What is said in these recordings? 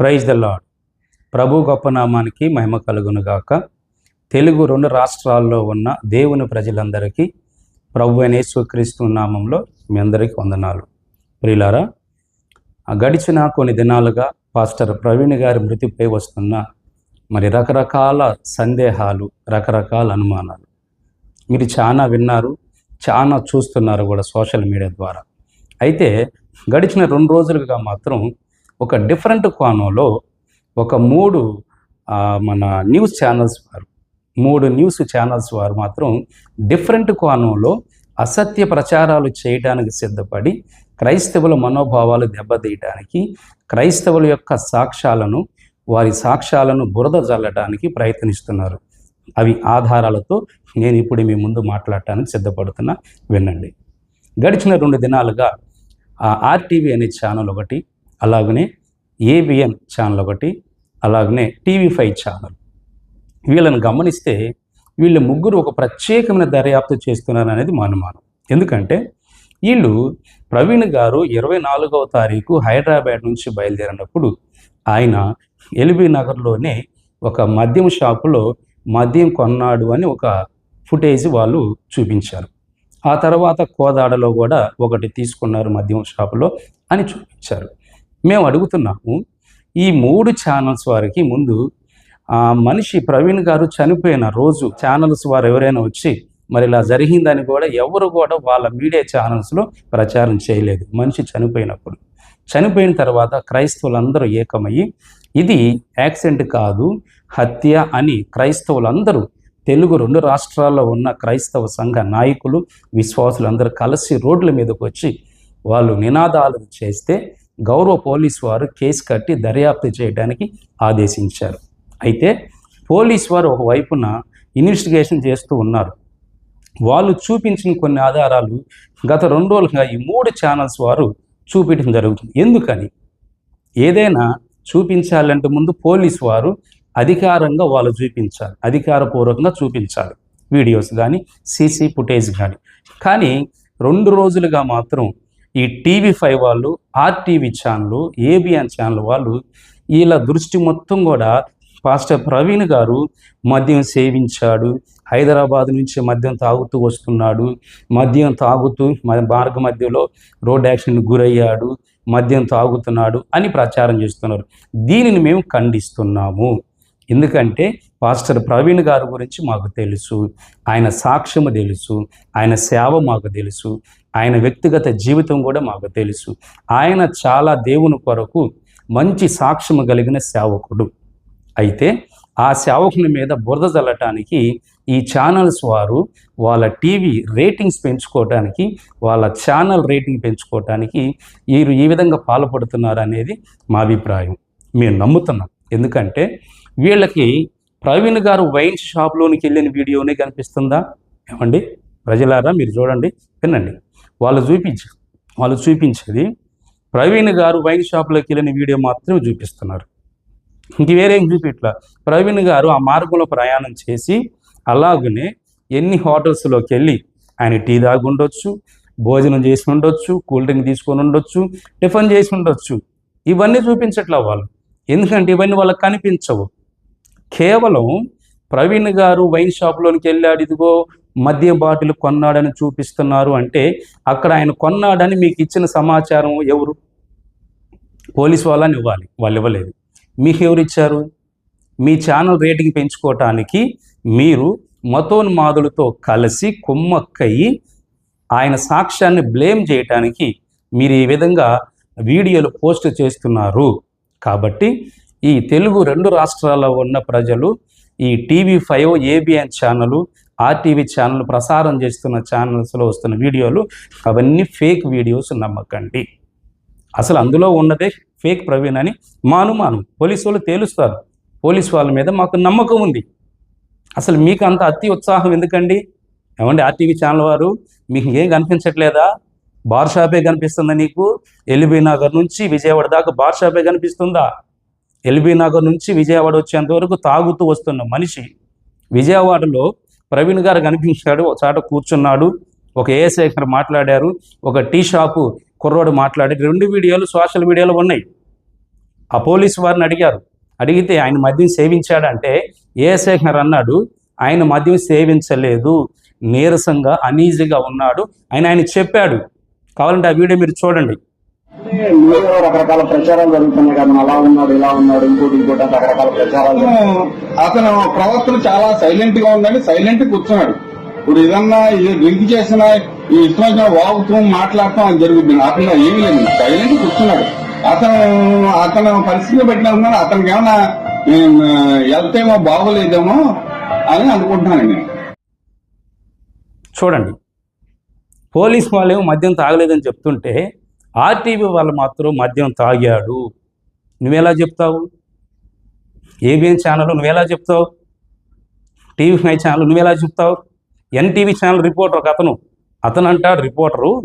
Praise the lord ప్రభు గొప్ప నామానికి మహిమ కలుగునుగాక. తెలుగు రెండు రాష్ట్రాల్లో ఉన్న దేవుని ప్రజలందరికీ ప్రభు అయిన యేసుక్రీస్తు నామంలో మీ అందరికీ వందనాలు. ప్రియులారా గడిచిన కొన్ని దినాలుగా పాస్టర్ ప్రవీణ్ గారి మృతిపై వస్తున్న మరి రకరకాల సందేహాలు రకరకాల అనుమానాలు. మీరు చాలా విన్నారు చాలా చూస్తున్నారు కూడా సోషల్ మీడియా ద్వారా. అయితే గడిచిన రెండు రోజులుగా మాత్రం ఒక డిఫరెంట్ కోణంలో ఒక మూడు మన న్యూస్ ఛానల్స్ వారు మూడు న్యూస్ ఛానల్స్ వారు మాత్రం డిఫరెంట్ కోణంలో అసత్య ప్రచారాలు చేయడానికి సిద్ధపడి క్రైస్తవుల మనోభావాలు దెబ్బతీయడానికి క్రైస్తవుల యొక్క సాక్ష్యాలను వారి సాక్ష్యాలను బురద జల్లడానికి ప్రయత్నిస్తున్నారు. అవి ఆధారాలతో నేను ఇప్పుడు మీ ముందు మాట్లాడటానికి సిద్ధపడుతున్నా. వినండి. గడిచిన రెండు దినాలుగా ఆర్టీవీ అనే ఛానల్ ఒకటి అలాగనే ఏబిఎన్ ఛానల్ ఒకటి అలాగనే టీవీ ఫైవ్ ఛానల్ వీళ్ళని గమనిస్తే వీళ్ళు ముగ్గురు ఒక ప్రత్యేకమైన దర్యాప్తు చేస్తున్నారు అనేది మా అనుమానం. ఎందుకంటే వీళ్ళు ప్రవీణ్ గారు ఇరవై నాలుగవ తారీఖు హైదరాబాద్ నుంచి బయలుదేరినప్పుడు ఆయన ఎల్బీ నగర్లోనే ఒక మద్యం షాపులో మద్యం కొన్నాడు అని ఒక ఫుటేజ్ వాళ్ళు చూపించారు. ఆ తర్వాత కోదాడలో కూడా ఒకటి తీసుకున్నారు మద్యం షాపులో అని చూపించారు. మేము అడుగుతున్నాము ఈ మూడు ఛానల్స్ వారికి ముందు ఆ మనిషి ప్రవీణ్ గారు చనిపోయిన రోజు ఛానల్స్ వారు ఎవరైనా వచ్చి మరి ఇలా జరిగిందని కూడా ఎవరు కూడా వాళ్ళ మీడియా ఛానల్స్లో ప్రచారం చేయలేదు. మనిషి చనిపోయినప్పుడు. చనిపోయిన తర్వాత క్రైస్తవులందరూ ఏకమయ్యి ఇది యాక్సిడెంట్ కాదు హత్య అని క్రైస్తవులందరూ తెలుగు రెండు రాష్ట్రాల్లో ఉన్న క్రైస్తవ సంఘ నాయకులు విశ్వాసులందరూ కలిసి రోడ్ల మీదకు వచ్చి వాళ్ళు నినాదాలు చేస్తే గౌరవ పోలీస్ వారు కేసు కట్టి దర్యాప్తు చేయడానికి ఆదేశించారు. అయితే పోలీస్ వారు ఒకవైపున ఇన్వెస్టిగేషన్ చేస్తూ ఉన్నారు. వాళ్ళు చూపించిన కొన్ని ఆధారాలు గత రెండు రోజులుగా ఈ మూడు ఛానల్స్ వారు చూపించడం జరుగుతుంది. ఎందుకని? ఏదైనా చూపించాలంటే ముందు పోలీస్ వారు అధికారంగా వాళ్ళు చూపించాలి. అధికారపూర్వకంగా చూపించాలి. వీడియోస్ కానీ సీసీ ఫుటేజ్ కానీ కానీ రెండు రోజులుగా మాత్రం ఈ టీవీ ఫైవ్ వాళ్ళు ఆర్టీవీ ఛానల్ ఏబిఎన్ ఛానల్ వాళ్ళు వీళ్ళ దృష్టి మొత్తం కూడా పాస్టర్ ప్రవీణ్ గారు మద్యం సేవించాడు హైదరాబాద్ నుంచి మద్యం తాగుతూ వస్తున్నాడు మద్యం తాగుతూ మార్గ మధ్యలో రోడ్ యాక్సిడెంట్ గురయ్యాడు మద్యం తాగుతున్నాడు అని ప్రచారం చేస్తున్నారు. దీనిని మేము ఖండిస్తున్నాము. ఎందుకంటే పాస్టర్ ప్రవీణ్ గారి గురించి మాకు తెలుసు. ఆయన సాక్ష్యము తెలుసు. ఆయన సేవ మాకు తెలుసు. ఆయన వ్యక్తిగత జీవితం కూడా మాకు తెలుసు. ఆయన చాలా దేవుని కొరకు మంచి సాక్ష్యము కలిగిన సేవకుడు. అయితే ఆ సేవకుని మీద బురద చల్లటానికి ఈ ఛానల్స్ వారు వాళ్ళ టీవీ రేటింగ్స్ పెంచుకోవటానికి వాళ్ళ ఛానల్ రేటింగ్ పెంచుకోవటానికి వీరు ఈ విధంగా పాల్పడుతున్నారు అనేది మా అభిప్రాయం. మేము నమ్ముతున్నాం. ఎందుకంటే వీళ్ళకి ప్రవీణ్ గారు వైన్ షాప్లోనికి వెళ్ళిన వీడియోనే కనిపిస్తుందా? ఏమండి? ప్రజలారా మీరు చూడండి వినండి. వాళ్ళు చూపించ వాళ్ళు చూపించేది ప్రవీణ్ గారు వైన్ షాప్లోకి వెళ్ళిన వీడియో మాత్రమే చూపిస్తున్నారు. ఇంక వేరేం చూపిట్లా? ప్రవీణ్ గారు ఆ మార్గంలో ప్రయాణం చేసి అలాగనే ఎన్ని హోటల్స్లోకి వెళ్ళి ఆయన టీ తాగి ఉండొచ్చు భోజనం చేసి ఉండొచ్చు కూల్ డ్రింక్ తీసుకొని ఉండొచ్చు టిఫిన్ చేసి ఉండొచ్చు. ఇవన్నీ చూపించట్లా వాళ్ళు. ఎందుకంటే ఇవన్నీ వాళ్ళకి కనిపించవు. కేవలం ప్రవీణ్ గారు వైన్ షాప్లోనికి వెళ్ళాడు ఇదిగో మద్య బాటిల్ కొన్నాడని చూపిస్తున్నారు అంటే అక్కడ ఆయన కొన్నాడని మీకు ఇచ్చిన సమాచారం ఎవరు? పోలీస్ వాళ్ళని ఇవ్వాలి వాళ్ళు ఇవ్వలేదు. మీకు ఎవరు ఇచ్చారు? మీ ఛానల్ రేటింగ్ పెంచుకోవటానికి మీరు మతోన్మాదులతో కలిసి కుమ్మక్కయి ఆయన సాక్ష్యాన్ని బ్లేమ్ చేయటానికి మీరు ఈ విధంగా వీడియోలు పోస్ట్ చేస్తున్నారు. కాబట్టి ఈ తెలుగు రెండు రాష్ట్రాల్లో ఉన్న ప్రజలు ఈ TV five ABN channel RTV channel ప్రసారం చేస్తున్న ఛానల్స్లో వస్తున్న వీడియోలు అవన్నీ ఫేక్ వీడియోస్ నమ్మకండి. అసలు అందులో ఉన్నదే ఫేక్ ప్రవీణ్ అని మాను మాను. పోలీసు వాళ్ళు తేలుస్తారు. పోలీస్ వాళ్ళ మీద మాకు నమ్మకం ఉంది. అసలు మీకు అంత అతి ఉత్సాహం ఎందుకండి? ఏమండి ఆర్టీవీ ఛానల్ వారు మీకు ఏం కనిపించట్లేదా? బార్ షాపే కనిపిస్తుందా నీకు? ఎల్బీ నగర్ నుంచి విజయవాడ దాకా బార్ షాపే కనిపిస్తుందా? ఎల్బీ నగర్ నుంచి విజయవాడ వచ్చేంత వరకు తాగుతూ వస్తున్న మనిషి విజయవాడలో ప్రవీణ్ గారు కనిపించాడు. ఒక చాట కూర్చున్నాడు. ఒక ఏశేఖర్ మాట్లాడారు. ఒక టీ షాపు కుర్రోడు మాట్లాడి రెండు వీడియోలు సోషల్ మీడియాలో ఉన్నాయి. ఆ పోలీసు వారిని అడిగారు. అడిగితే ఆయన మద్యం సేవించాడంటే ఏఎస్ఐ గారు అన్నాడు ఆయన మద్యం సేవించలేదు. నీరసంగా అనీజీగా ఉన్నాడు. ఆయన ఆయన చెప్పాడు. కావాలంటే ఆ వీడియో మీరు చూడండి. మీడియాలో రకరకాల ప్రచారాలు జరుగుతున్నాయి కదా. అలా ఉన్నాడు ఇలా ఉన్నాడు ఇంకోటి ఇంకోటి రకరకాల ప్రచారాలు అతను ప్రవర్తన చాలా సైలెంట్గా ఉందని సైలెంట్ కూర్చున్నాడు. ఇప్పుడు ఏదన్నా ఇది డ్రింక్ చేసిన ఈ ఇష్టం వాగుతూ మాట్లాడటం అది జరుగుతుంది అతను ఏమీ లేదు. సైలెంట్ కూర్చున్నాడు. అతను అతను పరిస్థితిని పెట్టిన అతనికి ఏమన్నా ఏం, వెళ్తేమో బాగోలేదేమో అని అనుకుంటున్నాను నేను. చూడండి. పోలీస్ వాళ్ళేమో మద్యం తాగలేదని చెప్తుంటే ఆర్టీవీ వాళ్ళు మాత్రం మద్యం తాగాడు. నువ్వెలా చెప్తావు? ఏబిఎన్ ఛానల్ నువ్వెలా చెప్తావు? టీవీ ఫైవ్ ఛానల్ నువ్వెలా చెప్తావు? ఎన్టీవీ ఛానల్ రిపోర్టర్ ఒక అతను. అతను అంటాడు రిపోర్టరు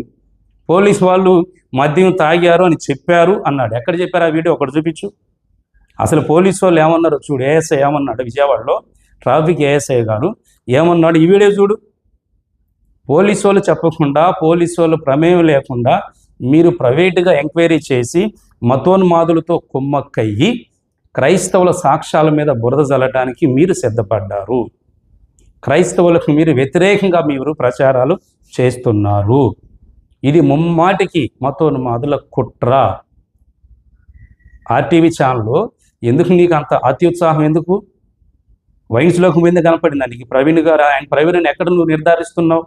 పోలీస్ వాళ్ళు మద్యం తాగారు అని చెప్పారు అన్నాడు. ఎక్కడ చెప్పారు ఆ వీడియో? ఒకటి చూపించు. అసలు పోలీసు వాళ్ళు ఏమన్నారు చూడు. ఏఎస్ఐ ఏమన్నాడు? విజయవాడలో ట్రాఫిక్ ఏఎస్ఐ గారు ఏమన్నాడు? ఈ వీడియో చూడు. పోలీసు వాళ్ళు చెప్పకుండా పోలీసు వాళ్ళు ప్రమేయం లేకుండా మీరు ప్రైవేటుగా ఎంక్వైరీ చేసి మతోన్మాదులతో కుమ్మక్కయ్యి క్రైస్తవుల సాక్ష్యాల మీద బురద జల్లటానికి మీరు సిద్ధపడ్డారు. క్రైస్తవులకు మీరు వ్యతిరేకంగా మీరు ప్రచారాలు చేస్తున్నారు. ఇది ముమ్మాటికి మతోన్మాదుల కుట్ర. ఆర్టీవీ ఛానల్లో ఎందుకు నీకు అంత అత్యుత్సాహం ఎందుకు? వయసులోకి మీద కనపడింది నీకు? ప్రవీణ్ గారు ఆయన ప్రవీణ్ ఎక్కడ నువ్వు నిర్ధారిస్తున్నావు?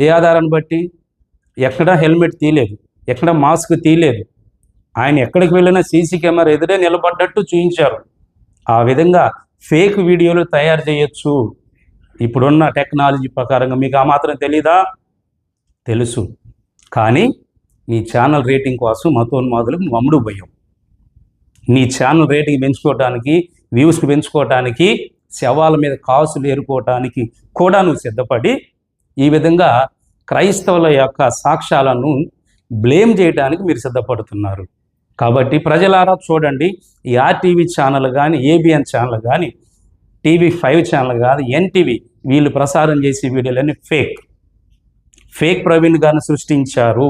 ఏ ఆధారాన్ని బట్టి? ఎక్కడా హెల్మెట్ తీయలేదు. ఎక్కడ మాస్క్ తీయలేదు. ఆయన ఎక్కడికి వెళ్ళినా సీసీ కెమెరా ఎదురే నిలబడ్డట్టు చూపించారు ఆ విధంగా ఫేక్ వీడియోలు తయారు చేయొచ్చు. ఇప్పుడున్న టెక్నాలజీ ప్రకారంగా మీకు ఆ మాత్రం తెలీదా? తెలుసు. కానీ నీ ఛానల్ రేటింగ్ కోసం మతోన్మాదులకు మమ్ముడు భయం. నీ ఛానల్ రేటింగ్ పెంచుకోవడానికి వ్యూస్ పెంచుకోవటానికి శవాల మీద కాసులు ఏరుకోవటానికి కూడా నువ్వు సిద్ధపడి ఈ విధంగా క్రైస్తవుల యొక్క సాక్ష్యాలను బ్లేమ్ చేయడానికి మీరు సిద్ధపడుతున్నారు. కాబట్టి ప్రజలారా చూడండి ఈ ఆర్టీవీ ఛానల్ కానీ ఏబిఎన్ ఛానల్ కానీ టీవీ ఫైవ్ ఛానల్ కాదు ఎన్టీవీ వీళ్ళు ప్రసారం చేసే వీడియోలన్నీ ఫేక్. ఫేక్ ప్రవీణ్ గారిని సృష్టించారు.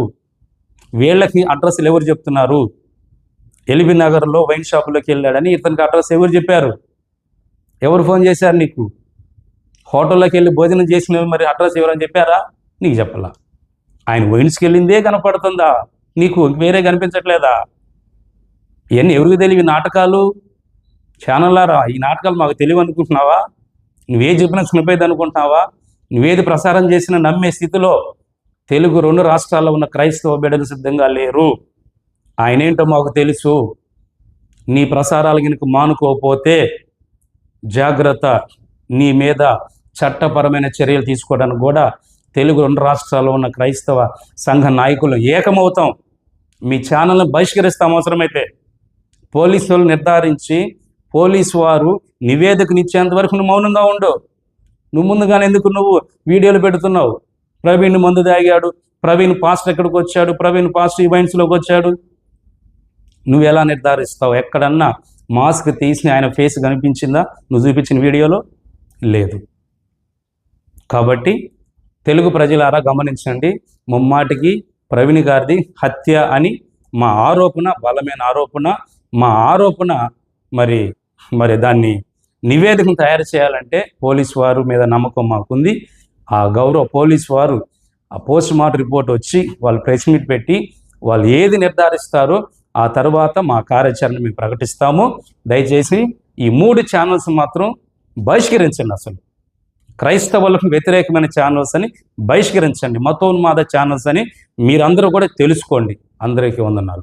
వీళ్ళకి అడ్రస్లు ఎవరు చెప్తున్నారు? ఎల్బీ నగర్లో వైన్ షాపులోకి వెళ్ళాడని ఇతనికి అడ్రస్ ఎవరు చెప్పారు? ఎవరు ఫోన్ చేశారు నీకు? హోటల్లోకి వెళ్ళి భోజనం చేసిన మరి అడ్రస్ ఎవరని చెప్పారా? నీకు చెప్పాలా. ఆయన వైన్స్కి వెళ్ళిందే కనపడుతుందా? నీకు వేరే కనిపించట్లేదా? ఇవన్నీ ఎవరికి తెలివి? నాటకాలు? ఛానల్లారా? ఈ నాటకాలు మాకు తెలివి అనుకుంటున్నావా? నువ్వే చెప్పినా చనిపోయేది అనుకుంటున్నావా? నువ్వేది ప్రసారం చేసినా నమ్మే స్థితిలో తెలుగు రెండు రాష్ట్రాల్లో ఉన్న క్రైస్తవ బిడ్డలు సిద్ధంగా లేరు. ఆయనేంటో మాకు తెలుసు. నీ ప్రసారాలు కనుక మానుకోకపోతే జాగ్రత్త. నీ మీద చట్టపరమైన చర్యలు తీసుకోవడానికి కూడా తెలుగు రెండు రాష్ట్రాల్లో ఉన్న క్రైస్తవ సంఘ నాయకులు ఏకమవుతాం. మీ ఛానల్ని బహిష్కరిస్తాం అవసరమైతే. పోలీసులు నిర్ధారించి పోలీసు వారు నివేదికనిచ్చేంత వరకు నువ్వు మౌనంగా ఉండు. నువ్వు ముందుగానే ఎందుకు నువ్వు వీడియోలు పెడుతున్నావు? ప్రవీణ్ మందు తాగాడు ప్రవీణ్ పాస్టర్ ఎక్కడికి వచ్చాడు ప్రవీణ్ పాస్ట్ ఈవెంట్స్లోకి వచ్చాడు. నువ్వు ఎలా నిర్ధారిస్తావు? ఎక్కడన్నా మాస్క్ తీసి ఆయన ఫేస్ కనిపించిందా? నువ్వు చూపించిన వీడియోలో? లేదు. కాబట్టి తెలుగు ప్రజలారా గమనించండి. ముమ్మాటికి ప్రవీణ్ గారిది హత్య అని మా ఆరోపణ బలమైన ఆరోపణ. మా ఆరోపణ మరి మరి దాన్ని నివేదికను తయారు చేయాలంటే పోలీస్ వారు మీద నమ్మకం మాకుంది. ఆ గౌరవ పోలీస్ వారు ఆ పోస్ట్ మార్టం రిపోర్ట్ వచ్చి వాళ్ళు ప్రెస్ మీట్ పెట్టి వాళ్ళు ఏది నిర్ధారిస్తారో ఆ తర్వాత మా కార్యాచరణ మేము ప్రకటిస్తాము. దయచేసి ఈ మూడు ఛానల్స్ మాత్రం బహిష్కరించండి అసలు. క్రైస్తవులకు వ్యతిరేకమైన ఛానల్స్ అని బహిష్కరించండి. మతోన్మాద ఛానల్స్ అని మీరందరూ కూడా తెలుసుకోండి. అందరికీ వందనాలు.